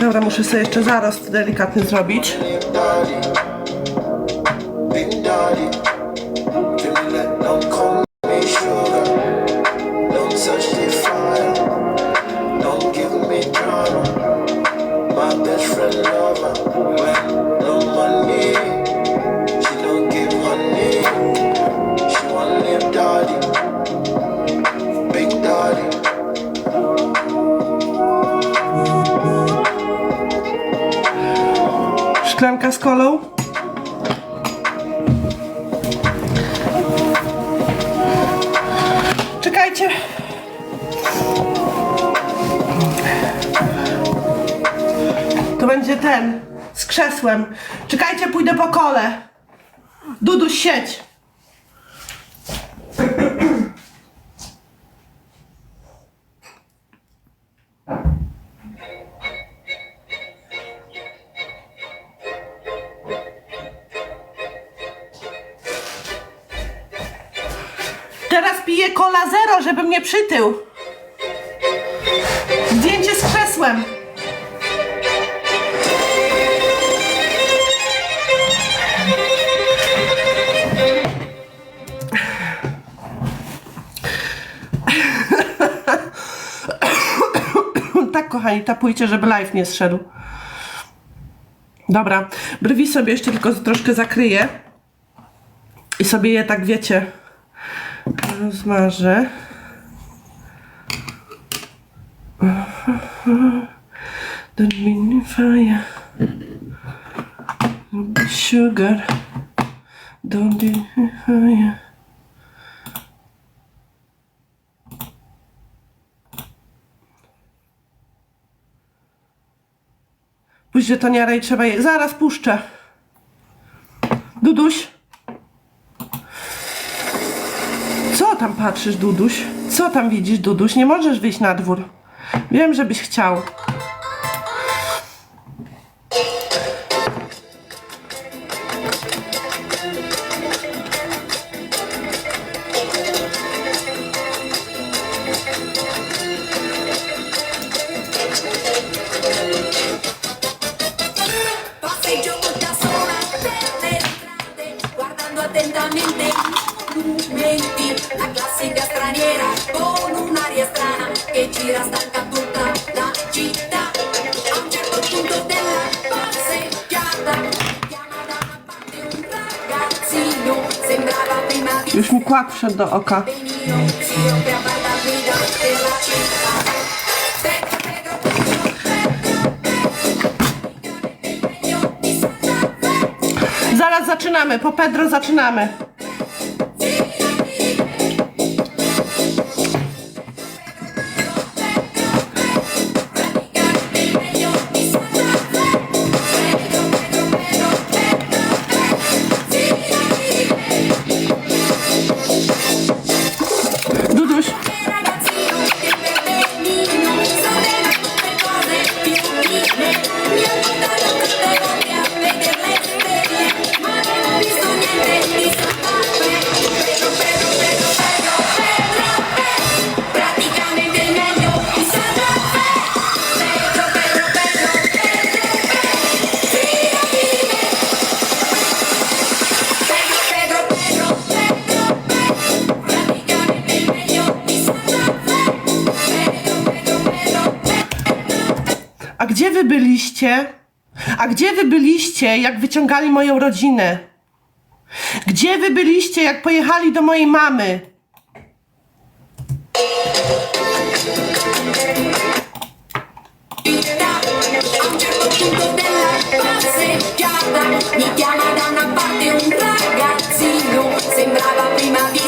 Dobra, muszę sobie jeszcze zarost delikatny zrobić. Kolą. Czekajcie. To będzie ten z krzesłem. Czekajcie, pójdę po kole. Duduś, siedź. Mnie przytył. Zdjęcie z krzesłem. tak, kochani, tapujcie, żeby live nie zszedł. Dobra, brwi sobie jeszcze tylko troszkę zakryję. I sobie je tak, wiecie, rozmarzę. Don't be in fire. Sugar. Don't be fire. Pójdź żetoniara i trzeba je... Zaraz puszczę. Duduś. Co tam patrzysz, Duduś? Co tam widzisz, Duduś? Nie możesz wyjść na dwór. Wiem, żebyś chciał. Monumenti. La classica straniera un'aria strana Już mi kłak wszedł do oka. Zaraz zaczynamy. Po Pedro zaczynamy. Gdzie wy byliście? A gdzie wy byliście, jak wyciągali moją rodzinę? Gdzie wy byliście, jak pojechali do mojej mamy? A un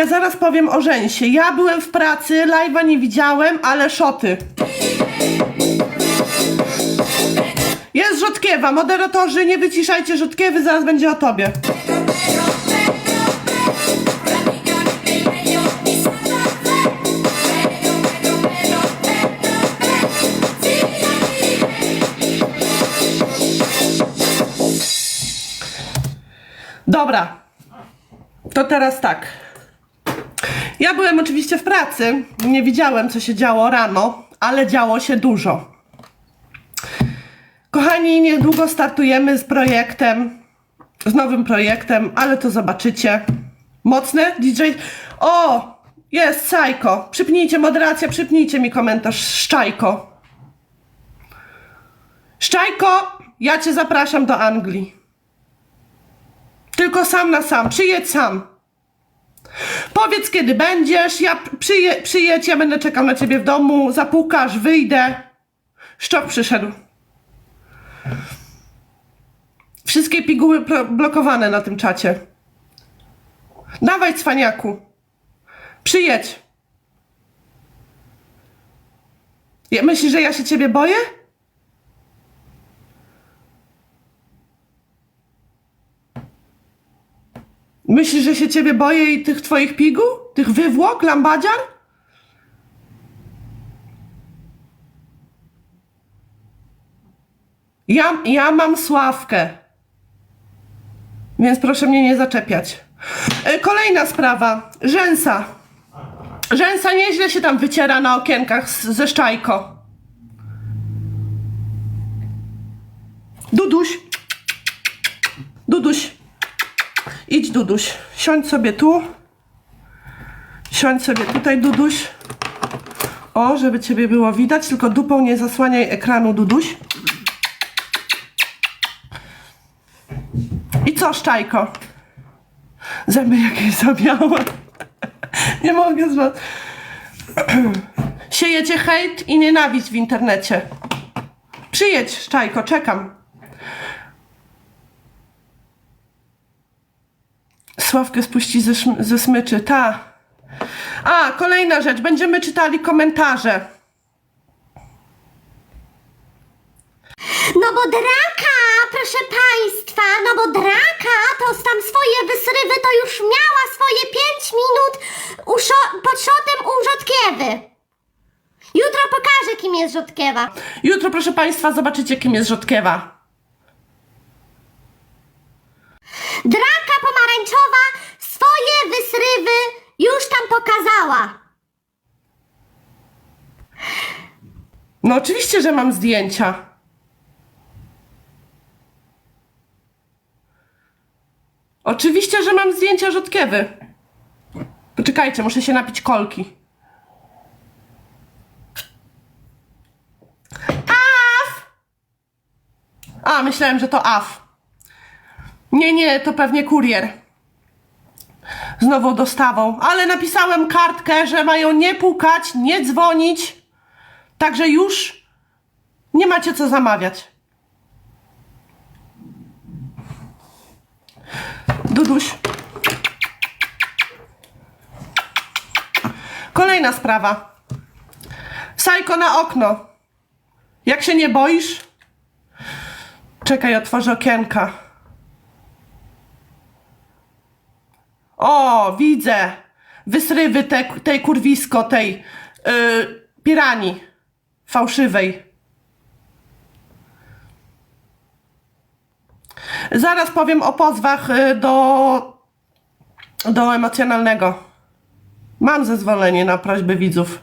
Ja zaraz powiem o rzęsie. Ja byłem w pracy, live'a nie widziałem, ale szoty. Jest Rzodkiewa. Moderatorzy, nie wyciszajcie Rzodkiewy, zaraz będzie o tobie. Dobra. To teraz tak. Ja byłem oczywiście w pracy. Nie widziałem, co się działo rano, ale działo się dużo. Kochani, niedługo startujemy z projektem, z nowym projektem, ale to zobaczycie. Mocne DJ. O! Jest Sajko. Przypnijcie moderacja, przypnijcie mi komentarz. Szczajko. Szczajko, ja cię zapraszam do Anglii. Tylko sam na sam. Przyjedź sam. Powiedz, kiedy będziesz. Ja przyje, przyjedź, ja będę czekał na ciebie w domu. Zapukasz, wyjdę. Szczok przyszedł. Wszystkie piguły blokowane na tym czacie. Dawaj, cwaniaku. Przyjedź. Ja, myślisz, że ja się ciebie boję? Myślisz, że się ciebie boję i tych twoich pigu? Tych wywłok, lambadziar? Ja, ja mam sławkę. Więc proszę mnie nie zaczepiać. E, Kolejna sprawa. Rzęsa. Rzęsa nieźle się tam wyciera na okienkach z, ze szczajko. Duduś. Duduś. Idź, Duduś. Siądź sobie tu. Siądź sobie tutaj, Duduś. O, żeby ciebie było widać, tylko dupą nie zasłaniaj ekranu, Duduś. I co, Szczajko? Zęby jakieś zabiałe. Nie mogę z was. Siejecie hejt i nienawiść w internecie. Przyjedź, Szczajko, czekam. Sławkę spuści ze, ze smyczy, ta. A, kolejna rzecz. Będziemy czytali komentarze. No bo draka, proszę państwa, no bo draka to tam swoje wysrywy to już miała swoje 5 minut pod szotem u Rzodkiewy. Jutro pokażę, kim jest Rzodkiewa. Jutro, proszę Państwa, zobaczycie, kim jest Rzodkiewa. Draka pomarańczowa swoje wysrywy już tam pokazała. No oczywiście, że mam zdjęcia. Oczywiście, że mam zdjęcia Rzodkiewy. Poczekajcie, muszę się napić kolki. Af! A, myślałem, że to AF. Nie, nie, to pewnie kurier. Z nową dostawą. Ale napisałem kartkę, że mają nie pukać, nie dzwonić. Także już nie macie co zamawiać. Duduś. Kolejna sprawa. Sajko na okno. Jak się nie boisz? Czekaj, otworzę okienka. O, widzę. Wysrywy te, tej kurwisko, tej yy, pirani fałszywej. Zaraz powiem o pozwach y, do, do emocjonalnego. Mam zezwolenie na prośby widzów.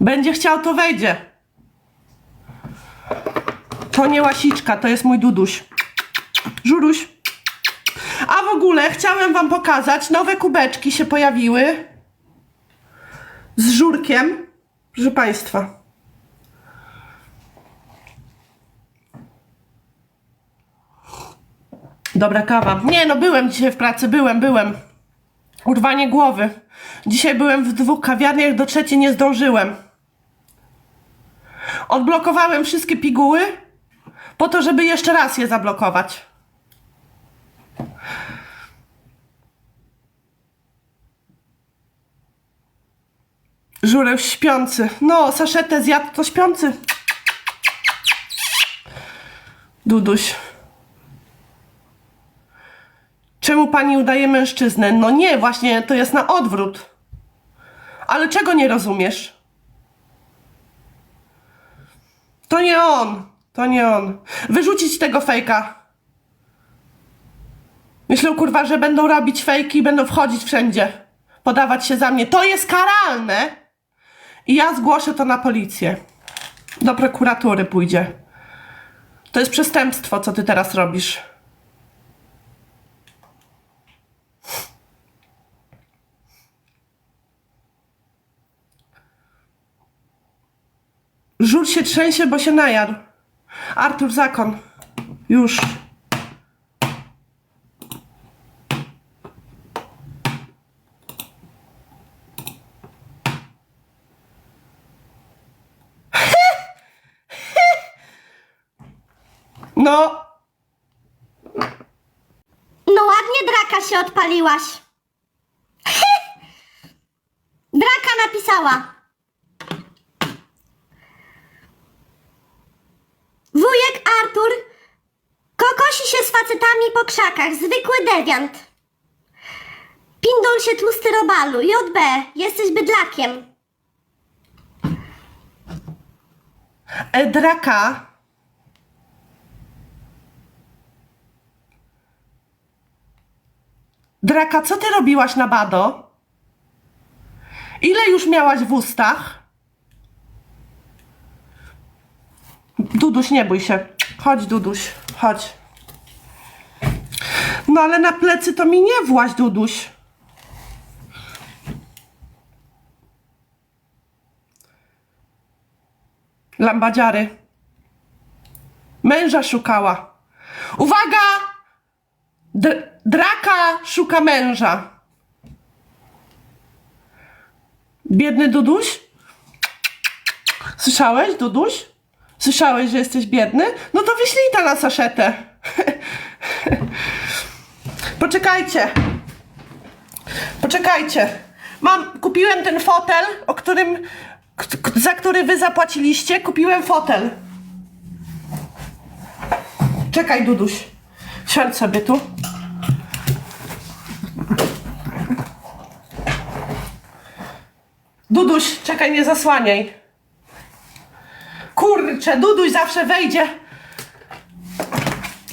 Będzie chciał, to wejdzie. To nie łasiczka, to jest mój duduś. Żuruś. Ogóle chciałem wam pokazać, nowe kubeczki się pojawiły. Z żurkiem. Proszę państwa. Dobra kawa. Nie no, byłem dzisiaj w pracy, byłem, byłem. Urwanie głowy. Dzisiaj byłem w dwóch kawiarniach, do trzeciej nie zdążyłem. Odblokowałem wszystkie piguły po to, żeby jeszcze raz je zablokować. Żureł śpiący. No, saszetę zjadł, to śpiący. Duduś. Czemu pani udaje mężczyznę? No nie, właśnie to jest na odwrót. Ale czego nie rozumiesz? To nie on. To nie on. Wyrzucić tego fejka. Myślę, kurwa, że będą robić fejki i będą wchodzić wszędzie. Podawać się za mnie. To jest karalne. I ja zgłoszę to na policję. Do prokuratury pójdzie. To jest przestępstwo, co ty teraz robisz. Żur się trzęsie, bo się najadł. Artur, zakon. Już. No, No ładnie draka się odpaliłaś. Draka napisała. Wujek Artur kokosi się z facetami po krzakach. Zwykły dewiant. Pindol się tłusty robalu. JB, jesteś bydlakiem. e, draka. Draka, co ty robiłaś na bado? Ile już miałaś w ustach? Duduś, nie bój się. Chodź, Duduś, chodź. No ale na plecy to mi nie właź, Duduś. Lambadziary. Męża szukała. Uwaga! Dr- draka szuka męża. Biedny Duduś? Słyszałeś, Duduś? Słyszałeś, że jesteś biedny? No to wyślij to na saszetę. Poczekajcie. Poczekajcie. Mam, kupiłem ten fotel, o którym, za który wy zapłaciliście. Kupiłem fotel. Czekaj, Duduś. Siądź sobie tu. Duduś, czekaj, nie zasłaniaj. Kurczę, Duduś zawsze wejdzie.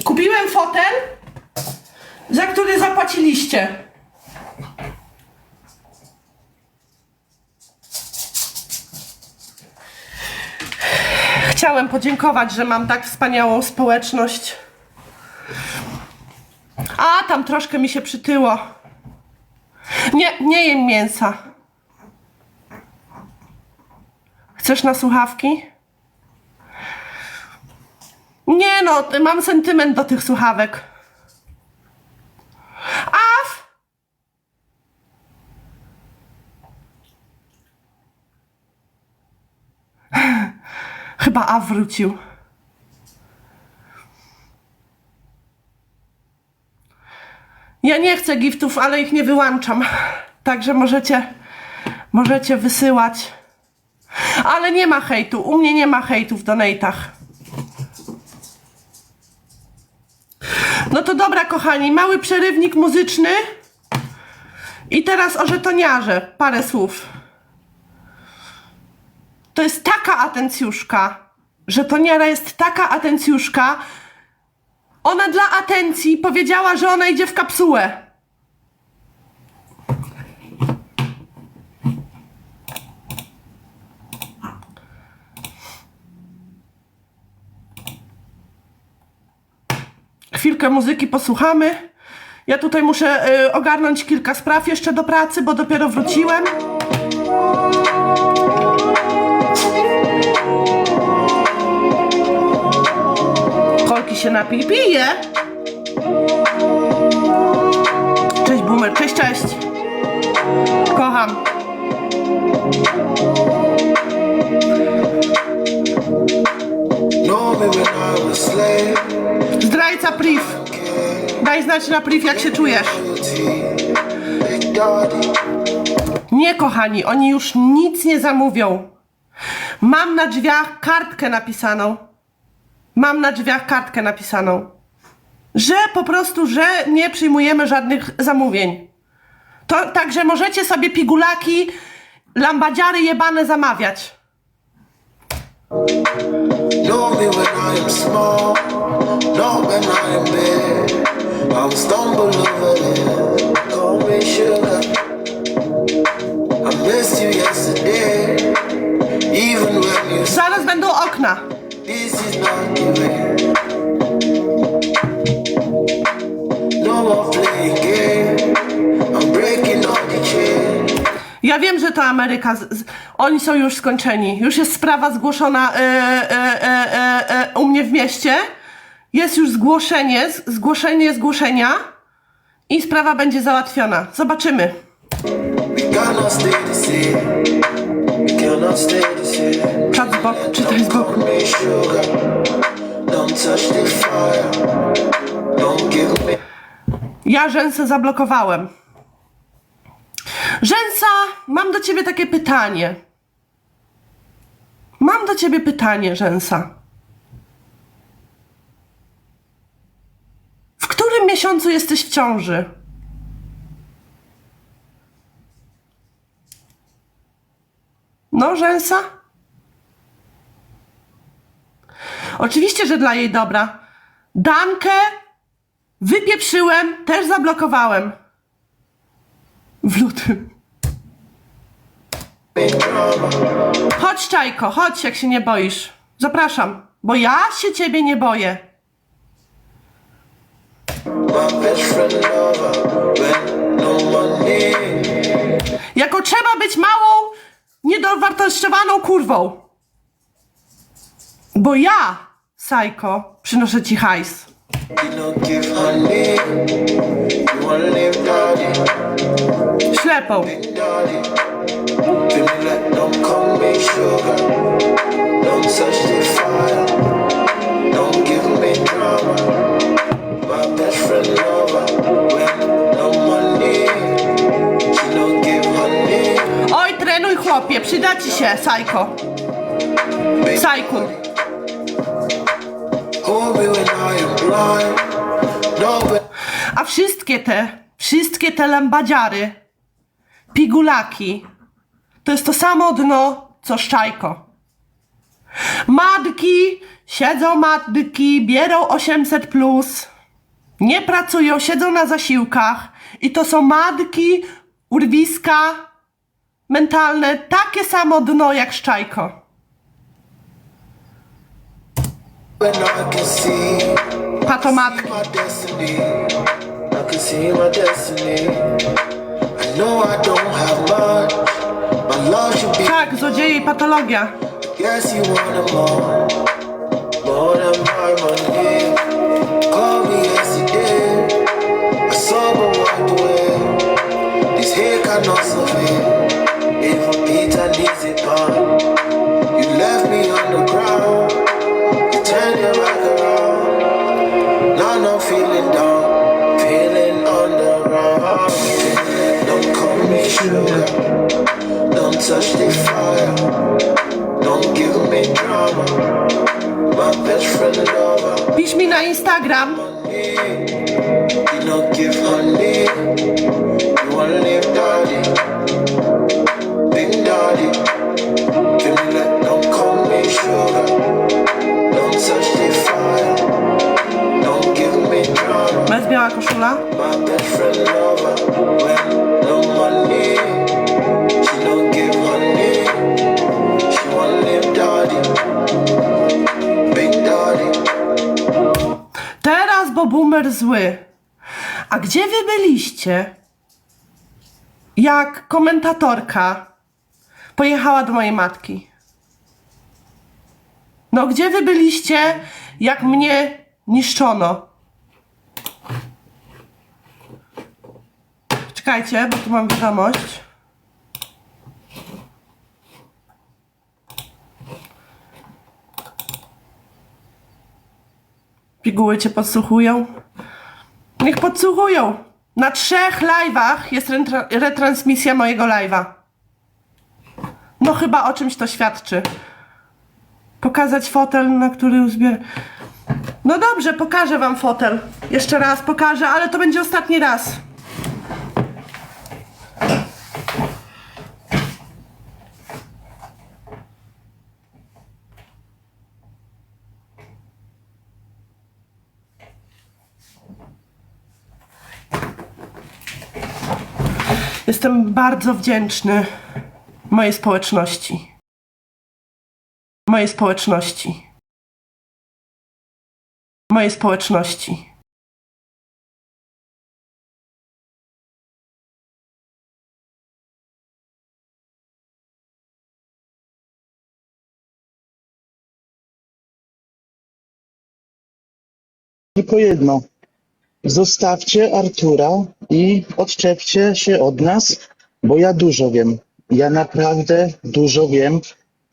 Kupiłem fotel, za który zapłaciliście. Chciałem podziękować, że mam tak wspaniałą społeczność. A, tam troszkę mi się przytyło. Nie, nie jem mięsa. Chcesz na słuchawki? Nie no, mam sentyment do tych słuchawek. Af! Chyba Af wrócił. Ja nie chcę giftów, ale ich nie wyłączam. Także możecie, możecie wysyłać. Ale nie ma hejtu. U mnie nie ma hejtu w donatach. No to dobra, kochani, mały przerywnik muzyczny. I teraz o żetoniarze. Parę słów. To jest taka atencjuszka. Żetoniara jest taka atencjuszka. Ona dla atencji powiedziała, że ona idzie w kapsułę. Chwilkę muzyki posłuchamy. Ja tutaj muszę y, ogarnąć kilka spraw jeszcze do pracy, bo dopiero wróciłem. Się napij, pije. Cześć Boomer, cześć, cześć. Kocham. Slave. Zdrajca priv. Daj znać na priv, jak się czujesz. Nie, kochani, oni już nic nie zamówią. Mam na drzwiach kartkę napisaną. Mam na drzwiach kartkę napisaną. Że po prostu, że nie przyjmujemy żadnych zamówień. To także możecie sobie pigulaki, lambadziary jebane zamawiać. Know me when I am small, know when I am big. I will stumble over it. Call me sugar. I missed you yesterday, even when you said Zaraz będą okna. This is not the way. No more playing game. I'm breaking all the chains. Ja wiem, że to Ameryka. Z, z, oni są już skończeni. Już jest sprawa zgłoszona e, e, e, e, e, u mnie w mieście. Jest już zgłoszenie, z- zgłoszenie zgłoszenia i sprawa będzie załatwiona. Zobaczymy. We cannot stay the same. We cannot stay the same. Czat z boku, czytaj z boku. Ja rzęsę zablokowałem. Rzęsa, mam do ciebie takie pytanie. Mam do ciebie pytanie, Rzęsa. W którym miesiącu jesteś w ciąży? No, Rzęsa? Oczywiście, że dla jej dobra. Dankę Wypieprzyłem, też zablokowałem. W lutym. Chodź, Czajko, chodź, jak się nie boisz. Zapraszam, bo ja się ciebie nie boję. Jako trzeba być małą, niedowartościowaną kurwą. Bo ja, Sajko, przynoszę ci hajs. Ślepą. Oj, trenuj chłopie, przyda ci się, Sajko. Sajkun. A wszystkie te, wszystkie te lambadziary, pigulaki, to jest to samo dno, co szczajko. Matki, siedzą matki, bierą 800 plus, nie pracują, siedzą na zasiłkach i to są matki, urwiska mentalne, takie samo dno jak szczajko. when I can see Patomatki. Tak, złodzieje i patologia. This here cannot survive. Even Peter needs it, man. Call me sugar. Don't touch the fire. Don't give me drama. My best friend lover. Pisz mi na Instagram. Don't give zły. A gdzie wy byliście? Jak komentatorka pojechała do mojej matki. No, gdzie wy byliście, jak mnie niszczono? Czekajcie, bo tu mam wiadomość. Piguły cię podsłuchują? Niech podsłuchują. Na trzech live'ach jest retra- retransmisja mojego live'a. to chyba o czymś to świadczy. Pokazać fotel, na który uzbier... No dobrze, pokażę wam fotel. Jeszcze raz pokażę, ale to będzie ostatni raz. Jestem bardzo wdzięczny mojej społeczności. Mojej społeczności. Mojej społeczności. Tylko jedno. Zostawcie Artura i odczepcie się od nas, bo ja dużo wiem. Ja naprawdę dużo wiem.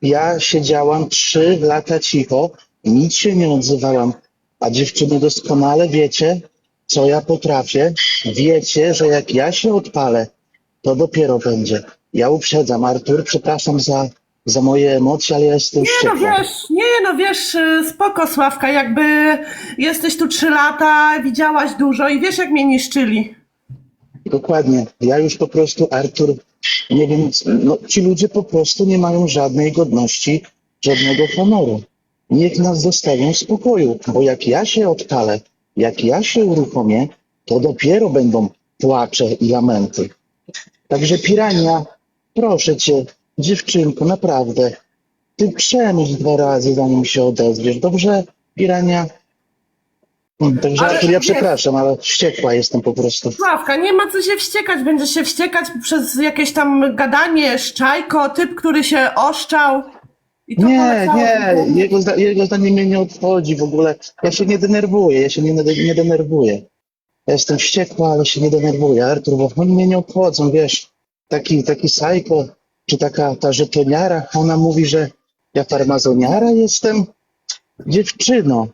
Ja siedziałam trzy lata cicho, nic się nie odzywałam. A dziewczyny doskonale wiecie, co ja potrafię. Wiecie, że jak ja się odpalę, to dopiero będzie. Ja uprzedzam, Artur, przepraszam za, za moje emocje, ale ja jestem Nie no wściekła. wiesz, nie no wiesz, y, spoko Sławka, jakby jesteś tu trzy lata, widziałaś dużo i wiesz jak mnie niszczyli. Dokładnie. Ja już po prostu, Artur, nie wiem, no, ci ludzie po prostu nie mają żadnej godności, żadnego honoru. Niech nas zostawią w spokoju, bo jak ja się odpalę, jak ja się uruchomię, to dopiero będą płacze i lamenty. Także pirania, proszę cię, dziewczynko, naprawdę, ty przemyśl dwa razy, zanim się odezwiesz, dobrze, pirania? Hmm, Także Ale Artur, ja wiesz- przepraszam, ale wściekła jestem po prostu. Sławka, nie ma co się wściekać, będziesz się wściekać przez jakieś tam gadanie, szczajko, typ, który się oszczał. I to Nie, polecało nie, tylko- jego, zda- jego zdanie mnie nie obchodzi w ogóle. Ja się nie denerwuję, ja się nie, nie denerwuję. Ja jestem wściekła, ale się nie denerwuję, Artur, bo oni mnie nie obchodzą, wiesz. Taki, taki sajko, czy taka ta żetoniara, ona mówi, że ja farmazoniara jestem. Dziewczyno,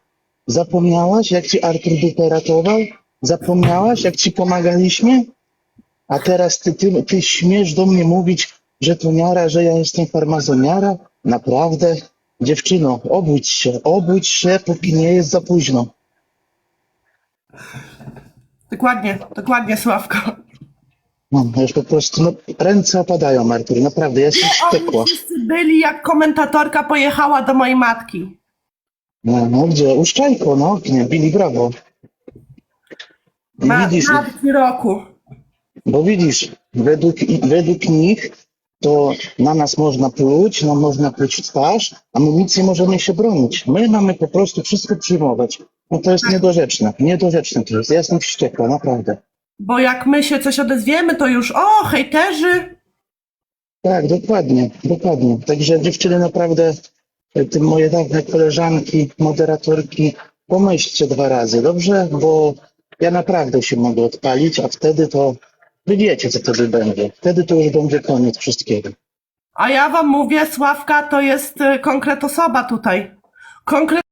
zapomniałaś, jak ci Artur dupę ratował? Zapomniałaś, jak ci pomagaliśmy? A teraz ty, ty, ty śmiesz do mnie mówić, że toniara, że ja jestem farmazoniara? Naprawdę? Dziewczyno, obudź się, obudź się, póki nie jest za późno. Dokładnie, dokładnie Sławko. No, już po prostu, no, ręce opadają, Artur, naprawdę, ja jestem wściekła. Oni wszyscy byli jak komentatorka pojechała do mojej matki. No, no gdzie? Uszczajko, no, nie, bili brawo. I Ma, widzisz, matki roku. bo widzisz, według, i- według nich to na nas można pluć, nam można pluć w twarz, a my nic nie możemy się bronić. My mamy po prostu wszystko przyjmować. No to jest niedorzeczne, niedorzeczne to jest. Ja jestem wściekła, naprawdę. Bo jak my się coś odezwiemy, to już o, hejterzy. Tak, dokładnie, dokładnie. Także dziewczyny naprawdę, e, te moje dawne koleżanki, moderatorki, pomyślcie dwa razy, dobrze? Bo ja naprawdę się mogę odpalić, a wtedy to, wy wiecie, co wtedy będzie. Wtedy to już będzie koniec wszystkiego. A ja wam mówię, Sławka to jest y, konkret osoba tutaj. Konkret